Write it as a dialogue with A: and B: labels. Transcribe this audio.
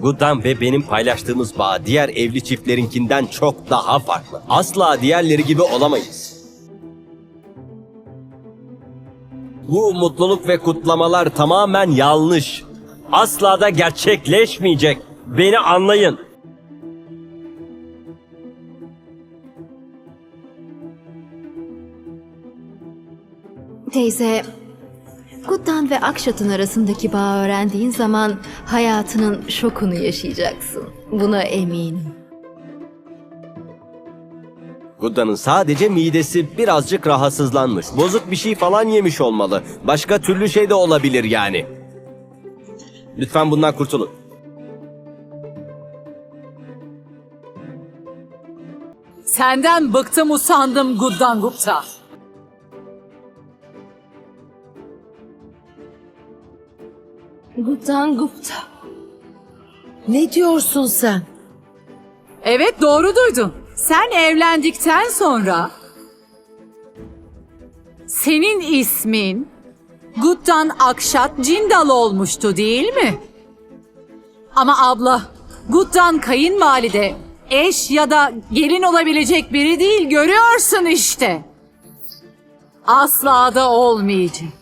A: Guddan ve benim paylaştığımız bağ diğer evli çiftlerinkinden çok daha farklı. Asla diğerleri gibi olamayız. Bu mutluluk ve kutlamalar tamamen yanlış. Asla da gerçekleşmeyecek. Beni anlayın.
B: Teyze, Guddan ve Akşat'ın arasındaki bağı öğrendiğin zaman hayatının şokunu yaşayacaksın. Buna eminim.
A: Gudda'nın sadece midesi birazcık rahatsızlanmış. Bozuk bir şey falan yemiş olmalı. Başka türlü şey de olabilir yani. Lütfen bundan kurtulun.
C: Senden bıktım usandım Guddan Gupta.
D: Guptan Gupta. Ne diyorsun sen?
C: Evet doğru duydun. Sen evlendikten sonra senin ismin Guttan Akşat Cindal olmuştu değil mi? Ama abla, Guttan kayınvalide, eş ya da gelin olabilecek biri değil görüyorsun işte. Asla da olmayacak.